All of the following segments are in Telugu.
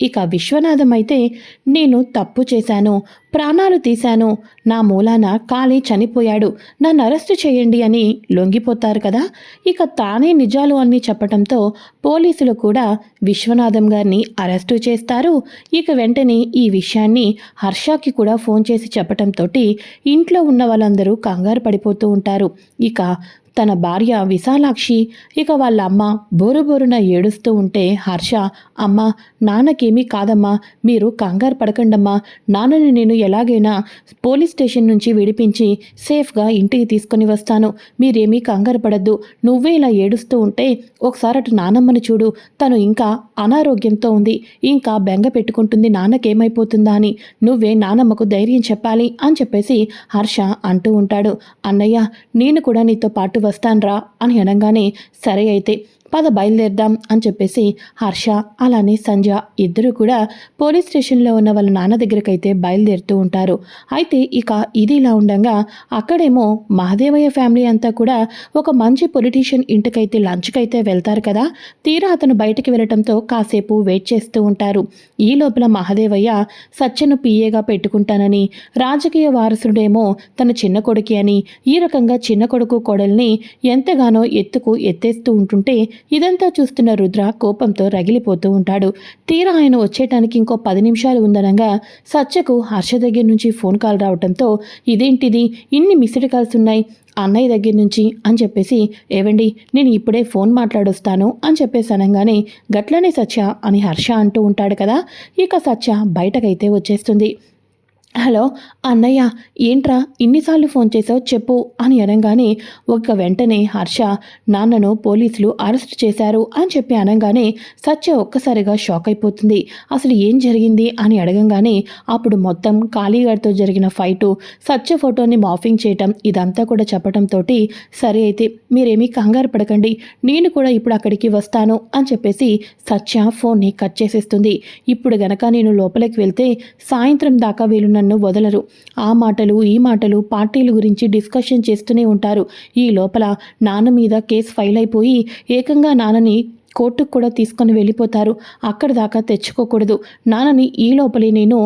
ఇక విశ్వనాథం అయితే నేను తప్పు చేశాను ప్రాణాలు తీశాను నా మూలాన కాళీ చనిపోయాడు నన్ను అరెస్టు చేయండి అని లొంగిపోతారు కదా. ఇక తానే నిజాలు అన్ని చెప్పటంతో పోలీసులు కూడా విశ్వనాథం గారిని అరెస్టు చేస్తారు. ఇక వెంటనే ఈ విషయాన్ని హర్షకి కూడా ఫోన్ చేసి చెప్పటంతో ఇంట్లో ఉన్న వాళ్ళందరూ కంగారు పడిపోతూ ఉంటారు. ఇక తన భార్య విశాలాక్షి ఇక వాళ్ళ అమ్మ బోరు బోరున ఏడుస్తూ ఉంటే హర్ష అమ్మ నాన్నకేమీ కాదమ్మా మీరు కంగారు పడకండమ్మా నాన్నని నేను ఎలాగైనా పోలీస్ స్టేషన్ నుంచి విడిపించి సేఫ్గా ఇంటికి తీసుకొని వస్తాను. మీరేమీ కంగారు పడద్దు. నువ్వే ఇలా ఏడుస్తూ ఉంటే ఒకసారి అటు నానమ్మని చూడు. తను ఇంకా అనారోగ్యంతో ఉంది. ఇంకా బెంగ పెట్టుకుంటుంది. నాన్నకేమైపోతుందా అని నువ్వే నానమ్మకు ధైర్యం చెప్పాలి అని చెప్పేసి హర్ష అంటూ ఉంటాడు. అన్నయ్య నేను కూడా నీతో పాటు వస్తాన్రా అని అనగానే సరే అయితే పద బయలుదేరదాం అని చెప్పేసి హర్ష అలానే సంజ ఇద్దరు కూడా పోలీస్ స్టేషన్లో ఉన్న వాళ్ళ నాన్న దగ్గరకైతే బయలుదేరుతూ ఉంటారు. అయితే ఇక ఇది ఇలా ఉండగా అక్కడేమో మహదేవయ్య ఫ్యామిలీ అంతా కూడా ఒక మంచి పొలిటీషియన్ ఇంటికైతే లంచ్కి అయితే వెళ్తారు కదా? తీరా అతను బయటికి వెళ్ళటంతో కాసేపు వెయిట్ చేస్తూ ఉంటారు. ఈ లోపల మహదేవయ్య సత్యను పిఏగా పెట్టుకుంటానని రాజకీయ వారసుడేమో తన చిన్న కొడుకి అని ఈ రకంగా చిన్న కొడుకు కోడల్ని ఎంతగానో ఎత్తుకు ఎత్తేస్తూ ఉంటుంటే ఇదంతా చూస్తున్న రుద్ర కోపంతో రగిలిపోతూ ఉంటాడు. తీరా ఆయన వచ్చేటానికి ఇంకో పది నిమిషాలు ఉందనగా సత్యకు హర్ష దగ్గర నుంచి ఫోన్ కాల్ రావటంతో ఇదేంటిది? ఇన్ని మిస్డ్ కాల్స్ ఉన్నాయి. అన్నయ్య దగ్గర నుంచి అని చెప్పేసి ఏవండి నేను ఇప్పుడే ఫోన్ మాట్లాడొస్తాను అని చెప్పేసి అనగానే గట్లనే సత్య అని హర్ష అంటూ ఉంటాడు కదా. ఇక సత్య బయటకైతే వచ్చేస్తుంది. హలో అన్నయ్య ఏంట్రా ఇన్నిసార్లు ఫోన్ చేసావు చెప్పు అని అనగానే ఒక వెంటనే హర్ష నాన్నను పోలీసులు అరెస్ట్ చేశారు అని చెప్పి అనగానే సత్య ఒక్కసారిగా షాక్ అయిపోతుంది. అసలు ఏం జరిగింది అని అడగంగానే అప్పుడు మొత్తం కాళీగారితో జరిగిన ఫైటు సత్య ఫోటోని మాఫింగ్ చేయటం ఇదంతా కూడా చెప్పటంతో సరే అయితే మీరేమీ కంగారు పడకండి నేను కూడా ఇప్పుడు అక్కడికి వస్తాను అని చెప్పేసి సత్య ఫోన్ని కట్ చేసేస్తుంది. ఇప్పుడు గనక నేను లోపలికి వెళ్తే సాయంత్రం దాకా వీళ్ళు నన్ను వదలరు. ఆ మాటలు ఈ మాటలు పార్టీల గురించి డిస్కషన్ చేస్తూనే ఉంటారు. ఈ లోపల నాన్న మీద కేసు ఫైల్ అయిపోయి ఏకంగా నాన్నని కోర్టుకు కూడా తీసుకొని వెళ్ళిపోతారు. అక్కడి దాకా తెచ్చుకోకూడదు. నాన్నని ఈ లోపలే నేను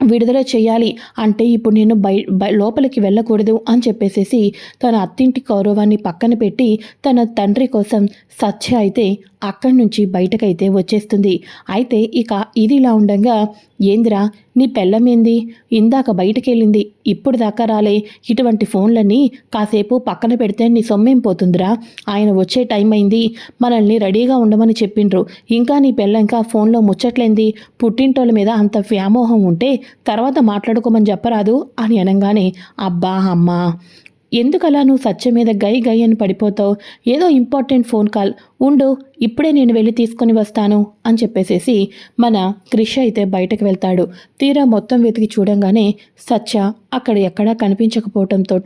విడుదల చేయాలి అంటే ఇప్పుడు నేను బయ బయ లోపలికి వెళ్ళకూడదు అని చెప్పేసేసి తన అత్తింటి గౌరవాన్ని పక్కన పెట్టి తన తండ్రి కోసం సత్య అయితే అక్కడి నుంచి బయటకైతే వచ్చేస్తుంది. అయితే ఇక ఇది ఇలా ఉండగా ఏందిరా నీ పెళ్ళమేంది ఇందాక బయటకెళ్ళింది ఇప్పుడు దాకా రాలే. ఇటువంటి ఫోన్లన్నీ కాసేపు పక్కన పెడితే నీ సొమ్మేం పోతుందిరా? ఆయన వచ్చే టైం అయింది మనల్ని రెడీగా ఉండమని చెప్పిండ్రు. ఇంకా నీ పెళ్ళ ఇంకా ఫోన్లో ముచ్చట్లేంది? పుట్టింటోళ్ళ మీద అంత వ్యామోహం ఉంటే తర్వాత మాట్లాడుకోమని చెప్పరాదు? అని అనగానే అబ్బా అమ్మా! ఎందుకలా నువ్వు సత్య మీద గై గై అని పడిపోతావు? ఏదో ఇంపార్టెంట్ ఫోన్ కాల్. ఉండు ఇప్పుడే నేను వెళ్ళి తీసుకొని వస్తాను అని చెప్పేసేసి మన క్రిష్ అయితే బయటకు వెళ్తాడు. తీరా మొత్తం వెతికి చూడంగానే సత్య అక్కడ ఎక్కడా కనిపించకపోవటంతో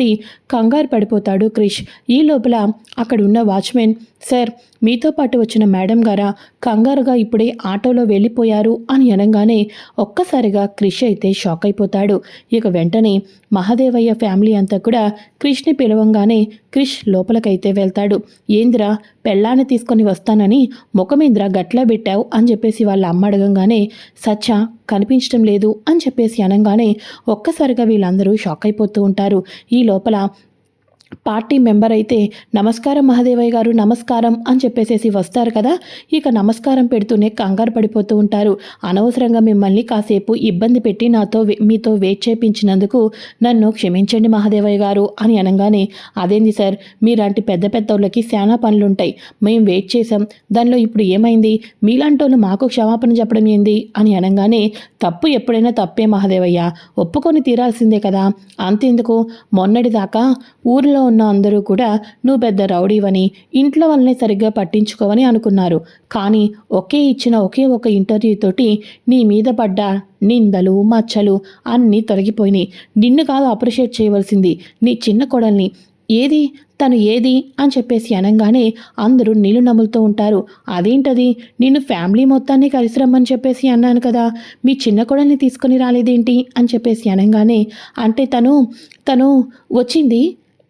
కంగారు పడిపోతాడు క్రిష్. ఈ లోపల అక్కడ ఉన్న వాచ్మెన్ సార్ మీతో పాటు వచ్చిన మేడం గారా? కంగారుగా ఇప్పుడే ఆటోలో వెళ్ళిపోయారు అని అనగానే ఒక్కసారిగా క్రిష్ అయితే షాక్ అయిపోతాడు. ఇక వెంటనే మహాదేవయ్య ఫ్యామిలీ అంతా కూడా క్రిష్ని పిలవంగానే క్రిష్ లోపలికైతే వెళ్తాడు. ఏంద్రా పెళ్ళాన్ని తీసుకొని వస్తానని ముఖమేంద్ర గట్లా పెట్టావు అని చెప్పేసి వాళ్ళ అమ్మ అడగంగానే సచ్చ కనిపించడం లేదు అని చెప్పేసి అనగానే ఒక్కసారిగా వీళ్ళందరూ షాక్ అయిపోతూ ఉంటారు. ఈ లోపల పార్టీ మెంబర్ అయితే నమస్కారం మహాదేవయ్య గారు నమస్కారం అని చెప్పేసేసి వస్తారు కదా. ఇక నమస్కారం పెడుతూనే కంగారు పడిపోతూ ఉంటారు. అనవసరంగా మిమ్మల్ని కాసేపు ఇబ్బంది పెట్టి నాతో మీతో వెయిట్ చేయించినందుకు నన్ను క్షమించండి మహాదేవయ్య గారు అని అనగానే అదేంది సార్ మీలాంటి పెద్ద పెద్ద వాళ్ళకి పనులుంటాయి. మేము వెయిట్ చేసాం దానిలో ఇప్పుడు ఏమైంది? మీలాంటి వాళ్ళు మాకు క్షమాపణ చెప్పడం ఏంది? అని అనగానే తప్పు ఎప్పుడైనా తప్పే మహాదేవయ్య. ఒప్పుకొని తీరాల్సిందే కదా. అంతెందుకు? మొన్నటిదాకా ఊరిలో ఉన్న అందరూ కూడా నువ్వు పెద్ద రౌడీవని ఇంట్లో వాళ్ళని సరిగ్గా పట్టించుకోవని అనుకున్నారు. కానీ ఒకే ఇచ్చిన ఒకే ఒక ఇంటర్వ్యూ తోటి నీ మీద పడ్డ నిందలు మచ్చలు అన్నీ తొలగిపోయినాయి. నిన్ను కాదు అప్రిషియేట్ చేయవలసింది నీ చిన్న కొడల్ని. ఏది? తను ఏది అని చెప్పేసి అనగానే అందరూ నీళ్ళు నములుతూ ఉంటారు. అదేంటది? నిన్ను ఫ్యామిలీ మొత్తాన్ని కలిసి రమ్మని చెప్పేసి అన్నాను కదా. మీ చిన్న కొడల్ని తీసుకొని రాలేదేంటి అని చెప్పేసి అనగానే అంటే తను తను వచ్చింది?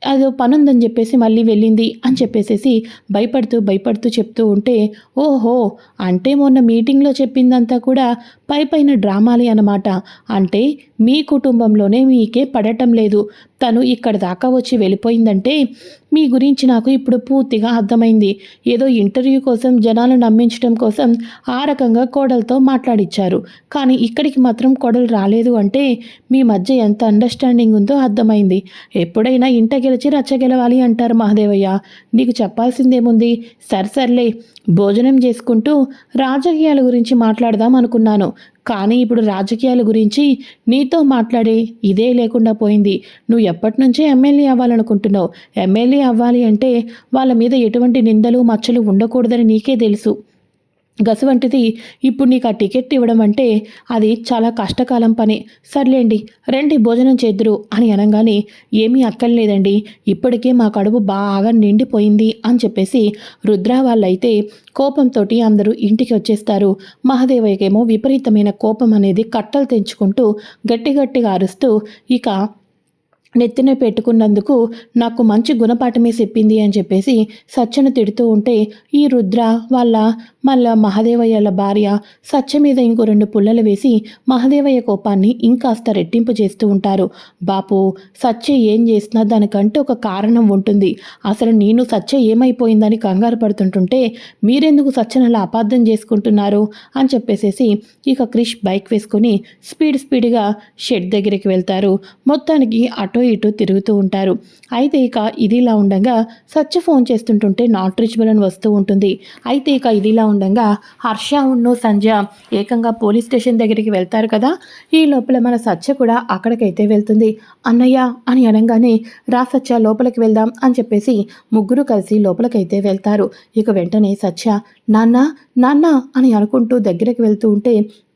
అదో పనుందని చెప్పేసి మళ్ళీ వెళ్ళింది అని చెప్పేసేసి భయపడుతూ భయపడుతూ చెప్తూ ఉంటే ఓహో అంటే మొన్న మీటింగ్లో చెప్పిందంతా కూడా పై పైన డ్రామాలే అనమాట అంటే మీ కుటుంబంలోనే మీకే పడటం లేదు. తను ఇక్కడ దాకా వచ్చి వెళ్ళిపోయిందంటే మీ గురించి నాకు ఇప్పుడు పూర్తిగా అర్థమైంది. ఏదో ఇంటర్వ్యూ కోసం జనాలు నమ్మించడం కోసం ఆ రకంగా కోడలతో మాట్లాడిచ్చారు. కానీ ఇక్కడికి మాత్రం కోడలు రాలేదు అంటే మీ మధ్య ఎంత అండర్స్టాండింగ్ ఉందో అర్థమైంది. ఎప్పుడైనా ఇంట గెలిచి రచ్చ గెలవాలి అంటారు మహాదేవయ్య. నీకు చెప్పాల్సిందేముంది? సర్సర్లే భోజనం చేసుకుంటూ రాజకీయాల గురించి మాట్లాడదాం అనుకున్నాను. కానీ ఇప్పుడు రాజకీయాల గురించి నీతో మాట్లాడే ఇదే లేకుండా పోయింది. నువ్వు ఎప్పటి నుంచే ఎమ్మెల్యే అవ్వాలనుకుంటున్నావు? ఎమ్మెల్యే అవ్వాలి అంటే వాళ్ళ మీద ఎటువంటి నిందలు మచ్చలు ఉండకూడదని నీకే తెలుసు. గసువంటిది ఇప్పుడు నీకు ఆ టికెట్ ఇవ్వడం అంటే అది చాలా కష్టకాలం పని. సర్లేండి రండి భోజనం చేద్దురు అని అనగానే ఏమీ అక్కర్లేదండి ఇప్పటికే మా కడుపు బాగా నిండిపోయింది అని చెప్పేసి రుద్ర వాళ్ళైతే కోపంతో అందరూ ఇంటికి వచ్చేస్తారు. మహాదేవయ్యకేమో విపరీతమైన కోపం అనేది కట్టలు తెంచుకుంటూ గట్టి గట్టిగా అరుస్తూ ఇక నెత్తిన పెట్టుకున్నందుకు నాకు మంచి గుణపాఠమే చెప్పింది అని చెప్పేసి సత్యను తిడుతూ ఉంటే ఈ రుద్ర వాళ్ళ మళ్ళా మహదేవయ్యల భార్య సత్య మీద ఇంకో రెండు పుల్లలు వేసి మహదేవయ్య కోపాన్ని ఇంకాస్త రెట్టింపు చేస్తూ ఉంటారు. బాపు సత్య ఏం చేసినా దానికంటే ఒక కారణం ఉంటుంది. అసలు నేను సత్య ఏమైపోయిందని కంగారు పడుతుంటుంటే మీరెందుకు సత్యను అలా అపార్థం చేసుకుంటున్నారు? అని చెప్పేసేసి ఇక క్రిష్ బైక్ వేసుకొని స్పీడ్ స్పీడ్గా షెడ్ దగ్గరికి వెళ్తారు. మొత్తానికి అటో ఇటు తిరుగుతూ ఉంటారు. అయితే ఇక ఇదిలా ఉండగా సత్య ఫోన్ చేస్తుంటుంటే నాట్ రీచబుల్ అని వస్తూ ఉంటుంది. అయితే ఇక ఇదిలా ఉండగా హర్ష ఉన్ను సంజయ ఏకంగా పోలీస్ స్టేషన్ దగ్గరికి వెళ్తారు కదా. ఈ లోపల మన సత్య కూడా అక్కడికైతే వెళ్తుంది. అన్నయ్య అని అనగానే రా సత్య లోపలికి వెళ్దాం అని చెప్పేసి ముగ్గురు కలిసి లోపలికైతే వెళ్తారు. ఇక వెంటనే సత్య నాన్న నాన్న అని అనుకుంటూ దగ్గరికి వెళ్తూ ఉంటే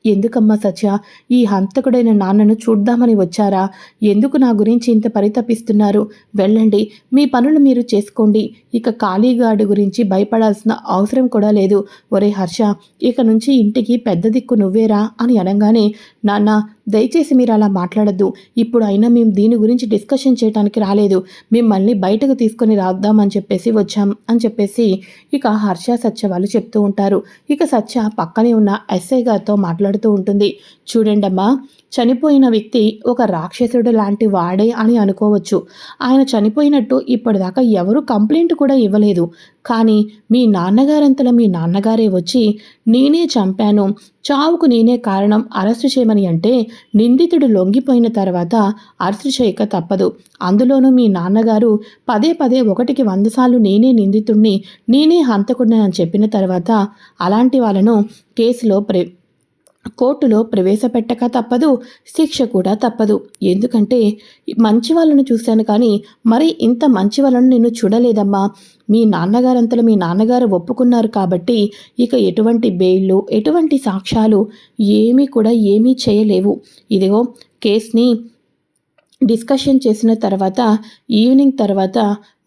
ఎందుకమ్మా సత్య? ఈ హంతకుడైన నాన్నను చూద్దామని వచ్చారా? ఎందుకు నా గురించి ఇంత పరితపిస్తున్నారు? వెళ్ళండి మీ పనులు మీరు చేసుకోండి. ఇక ఖాళీగాడి గురించి భయపడాల్సిన అవసరం కూడా లేదు. ఒరే హర్ష ఇక నుంచి ఇంటికి పెద్ద దిక్కు నువ్వేరా? అని అనగానే నాన్న దయచేసి మీరు అలా మాట్లాడద్దు. ఇప్పుడు అయినా మేము దీని గురించి డిస్కషన్ చేయడానికి రాలేదు. మిమ్మల్ని బయటకు తీసుకొని రాద్దామని చెప్పేసి వచ్చాం అని చెప్పేసి ఇక హర్ష సత్య వాళ్ళు చెప్తూ ఉంటారు. ఇక సత్య పక్కనే ఉన్న ఎస్ఐ గారితో మాట్లాడుతూ ఉంటుంది. చూడండమ్మా చనిపోయిన వ్యక్తి ఒక రాక్షసుడు లాంటి వాడే అని అనుకోవచ్చు. ఆయన చనిపోయినట్టు ఇప్పటిదాకా ఎవరు కంప్లైంట్ కూడా ఇవ్వలేదు. కానీ మీ నాన్నగారంతలో మీ నాన్నగారే వచ్చి నేనే చంపాను. చావుకు నేనే కారణం. అరెస్టు చేయమని అంటే నిందితుడు లొంగిపోయిన తర్వాత అరెస్టు చేయక తప్పదు. అందులోనూ మీ నాన్నగారు పదే పదే ఒకటికి వంద సార్లు నేనే నిందితుడిని నేనే హంతకుడిని అని చెప్పిన తర్వాత అలాంటి వాళ్ళను కేసులో ప్రే కోర్టులో ప్రవేశపెట్టక తప్పదు శిక్ష కూడా తప్పదు. ఎందుకంటే మంచి వాళ్ళను చూశాను కానీ మరి ఇంత మంచి వాళ్ళను నేను చూడలేదమ్మా. మీ నాన్నగారంతలో మీ నాన్నగారు ఒప్పుకున్నారు కాబట్టి ఇక ఎటువంటి బెయిల్లు ఎటువంటి సాక్ష్యాలు ఏమీ కూడా ఏమీ చేయలేవు. ఇదిగో కేస్ని డిస్కషన్ చేసిన తర్వాత ఈవినింగ్ తర్వాత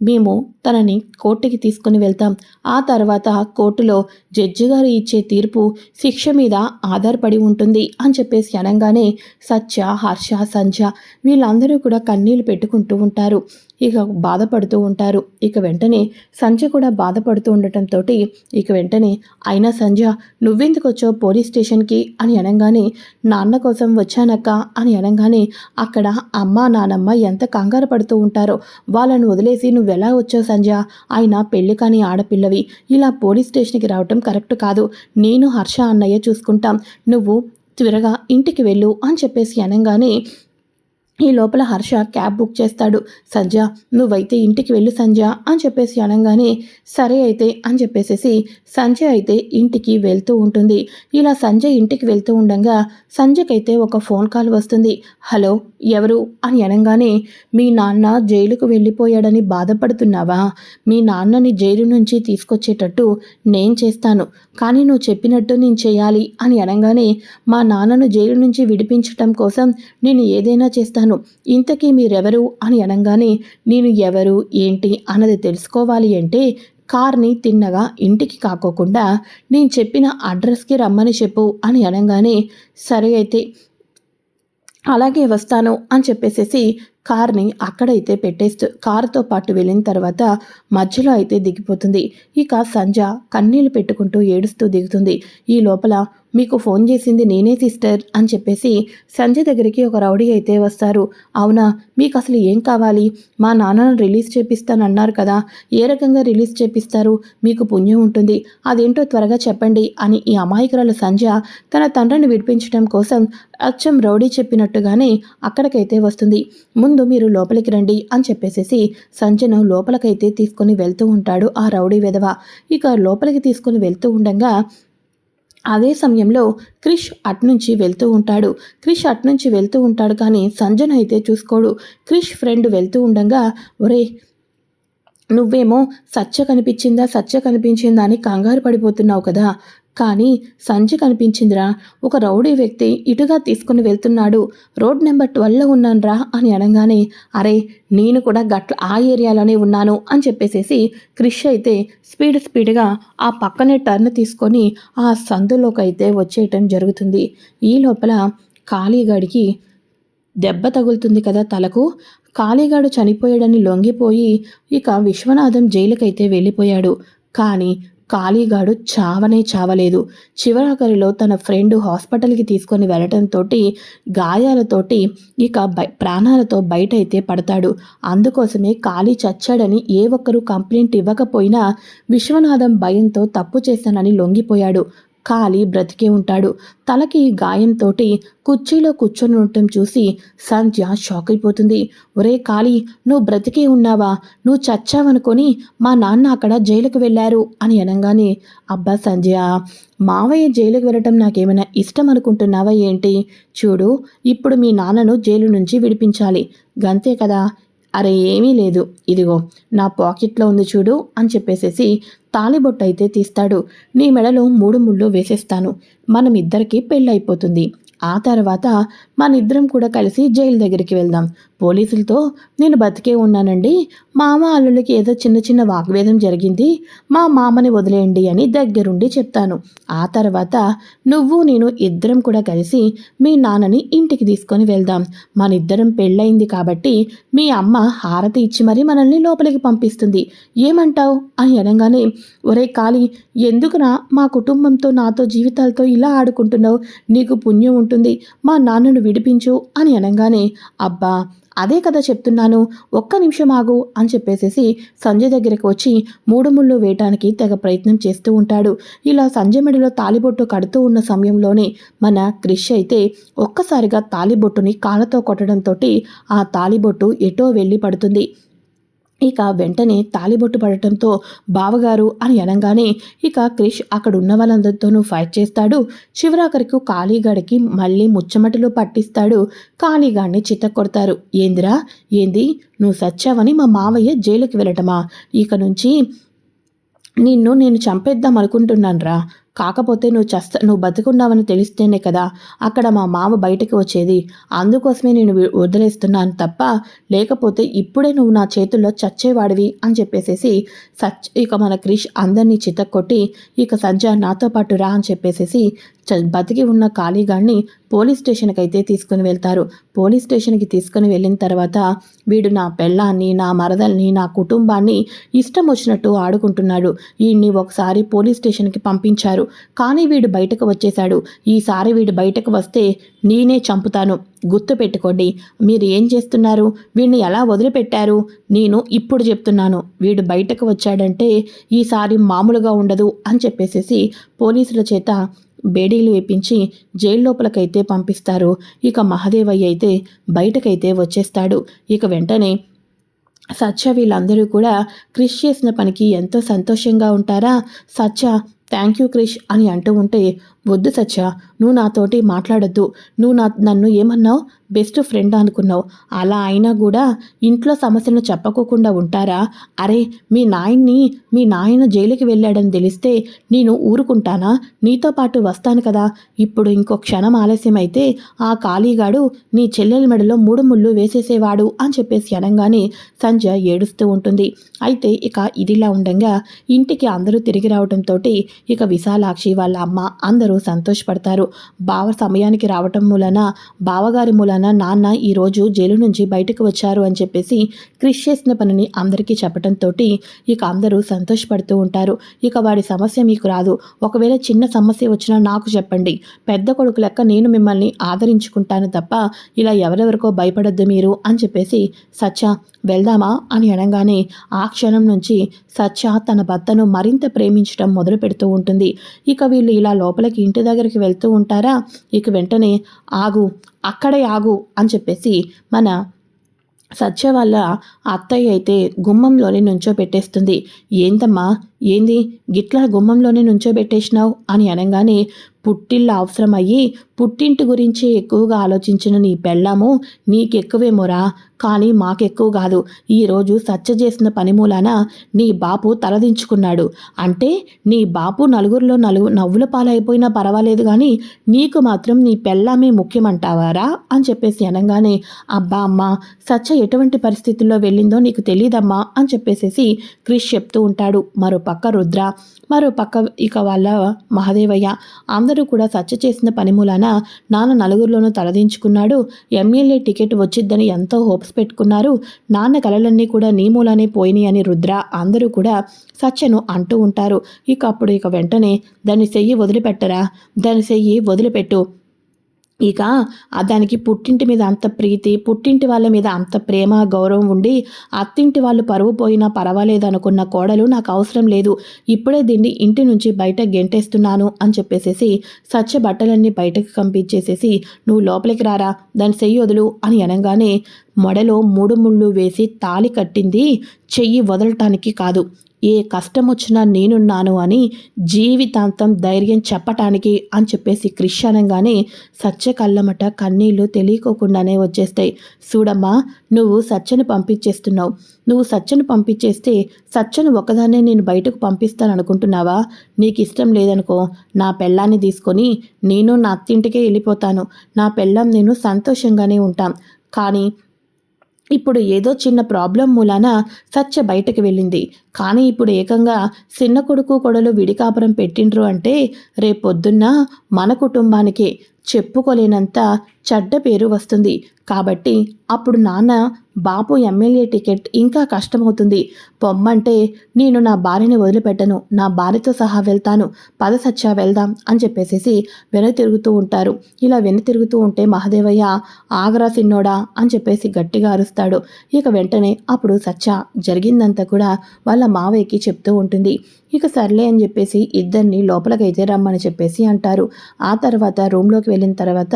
మేము తనని కోర్టుకి తీసుకుని వెళ్తాం. ఆ తర్వాత కోర్టులో జడ్జి గారు ఇచ్చే తీర్పు శిక్ష మీద ఆధారపడి ఉంటుంది అని చెప్పేసి అనగానే సత్య హర్ష సంజ వీళ్ళందరూ కూడా కన్నీళ్ళు పెట్టుకుంటూ ఉంటారు. ఇక బాధపడుతూ ఉంటారు. ఇక వెంటనే సంజ కూడా బాధపడుతూ ఉండటంతో ఇక వెంటనే అయినా సంజ నువ్వెందుకు వచ్చావు పోలీస్ స్టేషన్కి? అని అనగానే నాన్న కోసం వచ్చానక్క అని అనగానే అక్కడ అమ్మ నానమ్మ ఎంత కంగారు పడుతూ ఉంటారో వాళ్ళను వదిలేసి నువ్వు నువ్వెలా వచ్చావు సంజయ ఆయన పెళ్ళి కాని ఆడపిల్లవి. ఇలా పోలీస్ స్టేషన్కి రావటం కరెక్ట్ కాదు. నేను హర్ష అన్నయ్య చూసుకుంటాం. నువ్వు త్వరగా ఇంటికి వెళ్ళు అని చెప్పేసి అనగానే ఈ లోపల హర్ష క్యాబ్ బుక్ చేస్తాడు. సంజ నువ్వైతే ఇంటికి వెళ్ళు సంజ అని చెప్పేసి అనగానే సరే అయితే అని చెప్పేసేసి సంజయ్ అయితే ఇంటికి వెళ్తూ ఉంటుంది. ఇలా సంజయ్ ఇంటికి వెళ్తూ ఉండగా సంజయ్కైతే ఒక ఫోన్ కాల్ వస్తుంది. హలో ఎవరు? అని అనగానే మీ నాన్న జైలుకు వెళ్ళిపోయాడని బాధపడుతున్నావా? మీ నాన్నని జైలు నుంచి తీసుకొచ్చేటట్టు నేను చేస్తాను. కానీ నువ్వు చెప్పినట్టు నేను చేయాలి అని అనగానే మా నాన్నను జైలు నుంచి విడిపించటం కోసం నేను ఏదైనా చేస్తాను. చేస్తాను ఇంతకీ మీరెవరు అని అనగానే నేను ఎవరు ఏంటి అన్నది తెలుసుకోవాలి అంటే కార్ని తిన్నగా ఇంటికి కాకోకుండా నేను చెప్పిన అడ్రస్కి రమ్మని చెప్పు అని అనగానే సరే అయితే అలాగే వస్తాను అని చెప్పేసేసి కార్ని అక్కడైతే పెట్టేస్తూ కారుతో పాటు వెళ్ళిన తర్వాత మధ్యలో అయితే దిగిపోతుంది. ఇక సంజ కన్నీళ్ళు పెట్టుకుంటూ ఏడుస్తూ దిగుతుంది. ఈ లోపల మీకు ఫోన్ చేసింది నేనే సిస్టర్ అని చెప్పేసి సంజయ్ దగ్గరికి ఒక రౌడీ అయితే వస్తారు. అవునా? మీకు అసలు ఏం కావాలి? మా నాన్నను రిలీజ్ చేపిస్తానన్నారు కదా. ఏ రకంగా రిలీజ్ చేపిస్తారు? మీకు పుణ్యం ఉంటుంది. అదేంటో త్వరగా చెప్పండి అని ఈ అమాయకురాలు సంజ తన తండ్రిని విడిపించడం కోసం అచ్చం రౌడీ చెప్పినట్టుగానే అక్కడికైతే వస్తుంది. ముందు మీరు లోపలికి రండి అని చెప్పేసేసి సంజను లోపలికైతే తీసుకొని వెళ్తూ ఉంటాడు ఆ రౌడీ విధవ. ఇక లోపలికి తీసుకుని వెళ్తూ ఉండగా అదే సమయంలో క్రిష్ అట్నుంచి వెళ్తూ ఉంటాడు. క్రిష్ అట్నుంచి వెళ్తూ ఉంటాడు కానీ సంజన్ అయితే చూసుకోడు. క్రిష్ ఫ్రెండ్ వెళ్తూ ఉండగా ఒరే నువ్వేమో సత్య కనిపించిందా సత్య కనిపించిందా అని కంగారు పడిపోతున్నావు కదా. కానీ సంచి కనిపించిందిరా. ఒక రౌడీ వ్యక్తి ఇటుగా తీసుకుని వెళ్తున్నాడు. రోడ్ నెంబర్ ట్వెల్వ్లో ఉన్నానురా అని అనగానే అరే నేను కూడా గట్ల ఆ ఏరియాలోనే ఉన్నాను అని చెప్పేసేసి క్రిష్ అయితే స్పీడ్ స్పీడ్గా ఆ పక్కనే టర్న్ తీసుకొని ఆ సందులోకి అయితే వచ్చేయటం జరుగుతుంది. ఈ లోపల ఖాళీగాడికి దెబ్బ తగులుతుంది కదా తలకు. కాళీగాడు చనిపోయాడని లొంగిపోయి ఇక విశ్వనాథం జైలుకైతే వెళ్ళిపోయాడు. కానీ కాళీగాడు చావనే చావలేదు. చివరాఖరిలో తన ఫ్రెండ్ హాస్పిటల్కి తీసుకొని వెళ్ళటంతో గాయాలతోటి ఇక ప్రాణాలతో బయట అయితే పడతాడు. అందుకోసమే కాళీ చచ్చాడని ఏ ఒక్కరూ కంప్లైంట్ ఇవ్వకపోయినా విశ్వనాథం భయంతో తప్పు చేశానని లొంగిపోయాడు. కాలి బ్రతికే ఉంటాడు. తలకి గాయంతో కుర్చీలో కూర్చొని ఉండటం చూసి సంధ్య షాక్ అయిపోతుంది. ఒరే కాళీ నువ్వు బ్రతికే ఉన్నావా? నువ్వు చచ్చావనుకొని మా నాన్న అక్కడ జైలుకు వెళ్ళారు అని అనగానే అబ్బా సంధ్య మావయ్య జైలుకు వెళ్ళటం నాకేమైనా ఇష్టం అనుకుంటున్నావా ఏంటి? చూడు ఇప్పుడు మీ నాన్నను జైలు నుంచి విడిపించాలి. గంతే కదా? అరే ఏమీ లేదు. ఇదిగో నా పాకెట్లో ఉంది చూడు అని చెప్పేసేసి తాలిబొట్టు అయితే తీస్తాడు. నీ మెడలో మూడు ముళ్ళు వేసేస్తాను. మనం ఇద్దరికి పెళ్ళైపోతుంది ఆ తర్వాత మన ఇద్దరం కూడా కలిసి జైలు దగ్గరికి వెళ్దాం. పోలీసులతో నేను బతికే ఉన్నానండి. మామ అల్లులకి ఏదో చిన్న చిన్న వాగ్వేదం జరిగింది. మా మామని వదిలేయండి అని దగ్గరుండి చెప్తాను. ఆ తర్వాత నువ్వు నేను ఇద్దరం కూడా కలిసి మీ నాన్నని ఇంటికి తీసుకొని వెళ్దాం. మన ఇద్దరం పెళ్ళయింది కాబట్టి మీ అమ్మ హారతి ఇచ్చి మరీ మనల్ని లోపలికి పంపిస్తుంది. ఏమంటావు? అని అనగానే ఒరే కాళీ ఎందుకునా మా కుటుంబంతో నాతో జీవితాలతో ఇలా ఆడుకుంటున్నావు? నీకు పుణ్యం ఉంటుంది? ఉంటుంది. మా నాన్నను విడిపించు అని అనగానే అబ్బా అదే కదా చెప్తున్నాను. ఒక్క నిమిషం ఆగు అని చెప్పేసేసి సంజయ్ దగ్గరకు వచ్చి మూడు ముళ్ళు వేయటానికి తెగ ప్రయత్నం చేస్తూ ఉంటాడు. ఇలా సంజయ్ మెడలో తాలిబొట్టు కడుతూ ఉన్న సమయంలోనే మన క్రిష్ అయితే ఒక్కసారిగా తాలిబొట్టుని కాళ్ళతో కొట్టడంతో ఆ తాలిబొట్టు ఎటో వెళ్ళి పడుతుంది. ఇక వెంటనే తాలిబొట్టు పడటంతో బావగారు అని అనగానే ఇక క్రిష్ అక్కడ ఉన్న వాళ్ళందరితోనూ ఫైట్ చేస్తాడు. చివరాఖరికి కాళీగాడికి మళ్ళీ ముచ్చమటిలో పట్టిస్తాడు. కాళీగాడిని చిత్త కొడతారు. ఏందిరా? ఏంది? నువ్వు సచ్చావని మా మావయ్య జైలుకి వెళ్ళటమా? ఇక నుంచి నిన్ను నేను చంపేద్దాం అనుకుంటున్నాను రా కాకపోతే నువ్వు చస్త నువ్వు బతుకున్నావని తెలిస్తేనే కదా అక్కడ మా మామ బయటకు వచ్చేది. అందుకోసమే నేను వదిలేస్తున్నాను తప్ప లేకపోతే ఇప్పుడే నువ్వు నా చేతుల్లో చచ్చేవాడివి అని చెప్పేసేసి సచ్ ఇక మన క్రిష్ అందరినీ చితక్కొట్టి ఇక సజ్జ నాతో పాటు రా అని చెప్పేసేసి బతికి ఉన్న ఖాళీగాడిని పోలీస్ స్టేషన్కి అయితే తీసుకుని వెళ్తారు. పోలీస్ స్టేషన్కి తీసుకుని వెళ్ళిన తర్వాత వీడు నా పెళ్ళాన్ని నా మరదల్ని నా కుటుంబాన్ని ఇష్టం వచ్చినట్టు ఆడుకుంటున్నాడు. వీడిని ఒకసారి పోలీస్ స్టేషన్కి పంపించారు. కానీ వీడు బయటకు వచ్చేశాడు. ఈసారి వీడు బయటకు వస్తే నేనే చంపుతాను. గుర్తు పెట్టుకోండి. మీరు ఏం చేస్తున్నారు? వీడిని ఎలా వదిలిపెట్టారు? నేను ఇప్పుడు చెప్తున్నాను. వీడు బయటకు వచ్చాడంటే ఈసారి మామూలుగా ఉండదు అని చెప్పేసేసి పోలీసుల చేత బేడీలు వేపించి జైలు లోపలకైతే పంపిస్తారు. ఇక మహదేవయ్య అయితే బయటకైతే వచ్చేస్తాడు. ఇక వెంటనే సత్య వీళ్ళందరూ కూడా క్రిష్ చేసిన పనికి ఎంతో సంతోషంగా ఉంటారా? సత్య థ్యాంక్ యూ క్రిష్ అని అంటూ ఉంటే వద్దు సత్య నువ్వు నాతోటి మాట్లాడొద్దు. నువ్వు నా నన్ను ఏమన్నావు? బెస్ట్ ఫ్రెండ్ అనుకున్నావు. అలా అయినా కూడా ఇంట్లో సమస్యలను చెప్పకోకుండా ఉంటారా? అరే మీ నాయన్ని మీ నాయన జైలుకి వెళ్ళాడని తెలిస్తే నేను ఊరుకుంటానా? నీతో పాటు వస్తాను కదా. ఇప్పుడు ఇంకో క్షణం ఆలస్యం అయితే ఆ ఖాళీగాడు నీ చెల్లెల మెడలో మూడు ముళ్ళు వేసేసేవాడు అని చెప్పేసి అనగానే సంజ ఏడుస్తూ ఉంటుంది. అయితే ఇక ఇదిలా ఉండగా ఇంటికి అందరూ తిరిగి రావడంతో ఇక విశాలాక్షి వాళ్ళ అమ్మ అందరూ సంతోషపడతారు. బావ సమయానికి రావటం మూలన బావగారి మూలన నాన్న ఈరోజు జైలు నుంచి బయటకు వచ్చారు అని చెప్పేసి క్రిష్ చేసిన పనిని అందరికీ చెప్పడంతో ఇక అందరూ సంతోషపడుతూ ఉంటారు. ఇక వాడి సమస్య మీకు రాదు. ఒకవేళ చిన్న సమస్య వచ్చినా నాకు చెప్పండి. పెద్ద కొడుకు లెక్క నేను మిమ్మల్ని ఆదరించుకుంటాను తప్ప ఇలా ఎవరెవరికో భయపడొద్దు మీరు అని చెప్పేసి సత్య వెళ్దామా అని అనగానే ఆ క్షణం నుంచి సత్య తన భర్తను మరింత ప్రేమించడం మొదలు పెడుతూ ఉంటుంది. ఇక వీళ్ళు ఇలా లోపలికి ఇంటి దగ్గరికి వెళ్తూ ఉంటారా? ఇక వెంటనే ఆగు అక్కడే ఆగు అని చెప్పేసి మన సత్య వాళ్ళ అత్తయ్య అయితే గుమ్మంలోనే నుంచో పెట్టేస్తుంది ఏందమ్మా ఏంది? గిట్లా గుమ్మంలోనే నుంచోబెట్టేసినావు? అని అనగానే పుట్టిళ్ళ అవసరమయ్యి పుట్టింటి గురించి ఎక్కువగా ఆలోచించిన నీ పెళ్ళాము నీకెక్కువేమోరా? కానీ మాకెక్కువ కాదు. ఈరోజు సత్య చేసిన పని మూలాన నీ బాపు తలదించుకున్నాడు. అంటే నీ బాపు నలుగురిలో నలుగు నవ్వుల పాలైపోయినా పర్వాలేదు కానీ నీకు మాత్రం నీ పెళ్ళామే ముఖ్యమంటావారా? అని చెప్పేసి అనగానే అబ్బా అమ్మ సత్య ఎటువంటి పరిస్థితుల్లో వెళ్ళిందో నీకు తెలియదమ్మా అని చెప్పేసేసి క్రిష్ చెప్తూ ఉంటాడు. మరో పక్క రుద్ర మరో పక్క ఇక వాళ్ళ మహదేవయ్య. అందరూ కూడా సత్య చేసిన పని మూలాన నాన్న నలుగురిలోనూ తలదించుకున్నాడు. ఎమ్మెల్యే టికెట్ వచ్చిద్దని ఎంతో హోప్స్ పెట్టుకున్నారు. నాన్న కలలన్నీ కూడా నీ మూలానే పోయినాయి అని రుద్ర అందరూ కూడా సత్యను అంటూ ఉంటారు. ఇక అప్పుడు ఇక వెంటనే దాని చెయ్యి వదిలిపెట్టరా? దాని చెయ్యి వదిలిపెట్టు. ఇక దానికి పుట్టింటి మీద అంత ప్రీతి పుట్టింటి వాళ్ళ మీద అంత ప్రేమ గౌరవం ఉండి అత్తింటి వాళ్ళు పరువు పోయినా పర్వాలేదు అనుకున్న కోడలు నాకు అవసరం లేదు. ఇప్పుడే దీన్ని ఇంటి నుంచి బయట గెంటేస్తున్నాను అని చెప్పేసేసి సచ్చ బట్టలన్నీ బయటకు కంపించేసేసి నువ్వు లోపలికి రారా దాని చెయ్యి వదులు అని అనగానే మొడలో మూడు ముళ్ళు వేసి తాలి కట్టింది చెయ్యి వదలటానికి కాదు. ఏ కష్టం వచ్చినా నేనున్నాను అని జీవితాంతం ధైర్యం చెప్పటానికి అని చెప్పేసి క్రిష్ అనగానే సత్య కళ్ళమట కన్నీళ్ళు తెలియకోకుండానే వచ్చేస్తాయి. చూడమ్మా నువ్వు సత్యను పంపించేస్తున్నావు. నువ్వు సత్యను పంపించేస్తే సత్యను ఒకదాన్నే నేను బయటకు పంపిస్తాను అనుకుంటున్నావా నీకు ఇష్టం లేదనుకో నా పెళ్ళాన్ని తీసుకొని నేను నా అత్తింటికే వెళ్ళిపోతాను. నా పెళ్ళం నేను సంతోషంగానే ఉంటాం. కానీ ఇప్పుడు ఏదో చిన్న ప్రాబ్లం మూలాన సత్య బయటకు వెళ్ళింది. కానీ ఇప్పుడు ఏకంగా చిన్న కొడుకు కొడలు విడికాపురం పెట్టిండ్రు అంటే రేపొద్దున్న మన కుటుంబానికే చెప్పుకోలేనంత చెడ్డ పేరు వస్తుంది. కాబట్టి అప్పుడు నాన్న బాపు ఎమ్మెల్యే టికెట్ ఇంకా కష్టమవుతుంది. పొమ్మంటే నేను నా భార్యని వదిలిపెట్టను. నా భార్యతో సహా వెళ్తాను. పద సచ్చా వెళ్దాం అని చెప్పేసేసి వెన తిరుగుతూ ఉంటారు. ఇలా వెన తిరుగుతూ ఉంటే మహదేవయ్య ఆగరా సిన్నోడా అని చెప్పేసి గట్టిగా అరుస్తాడు. ఇక వెంటనే అప్పుడు సత్య జరిగిందంతా కూడా వాళ్ళ మావయ్యకి చెప్తూ ఉంటుంది. ఇక సర్లే అని చెప్పేసి ఇద్దరిని లోపలికైతే రమ్మని చెప్పేసి అంటారు. ఆ తర్వాత రూమ్లోకి వెళ్ళిన తర్వాత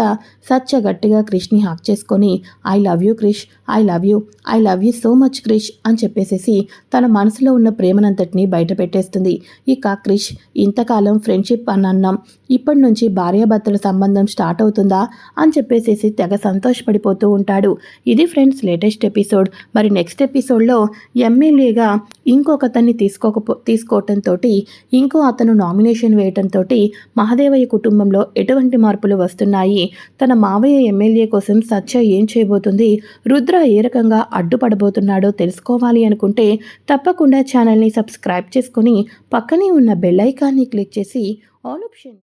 సత్య గట్టిగా క్రిష్ని హాక్ చేసుకొని I love you Krish I love you. I love you so much Krish అని చెప్పేసేసి తన మనసులో ఉన్న ప్రేమనంతటిని బయట పెట్టేస్తుంది ఇక క్రిష్ ఇంతకాలం ఫ్రెండ్షిప్ అని అన్నాం ఇప్పటి నుంచి భార్యాభర్తల సంబంధం స్టార్ట్ అవుతుందా అని చెప్పేసేసి తెగ సంతోషపడిపోతూ ఉంటాడు. ఇది ఫ్రెండ్స్ లేటెస్ట్ ఎపిసోడ్. మరి నెక్స్ట్ ఎపిసోడ్లో ఎమ్మెల్యేగా ఇంకొకతన్ని తీసుకోకపో తీసుకోవటంతో ఇంకో అతను నామినేషన్ వేయటంతో మహదేవయ్య కుటుంబంలో ఎటువంటి మార్పులు వస్తున్నాయి? తన మావయ్య ఎమ్మెల్యే కోసం సత్య ఏం చేయబోతుంది? రుద్ర ఏ రకంగా అడ్డుపడబోతున్నాడో తెలుసుకోవాలి అనుకుంటే తప్పకుండా ఛానల్ని సబ్స్క్రైబ్ చేసుకొని పక్కనే ఉన్న బెల్ ఐకాన్ని క్లిక్ చేసి ఆల్ ఆప్షన్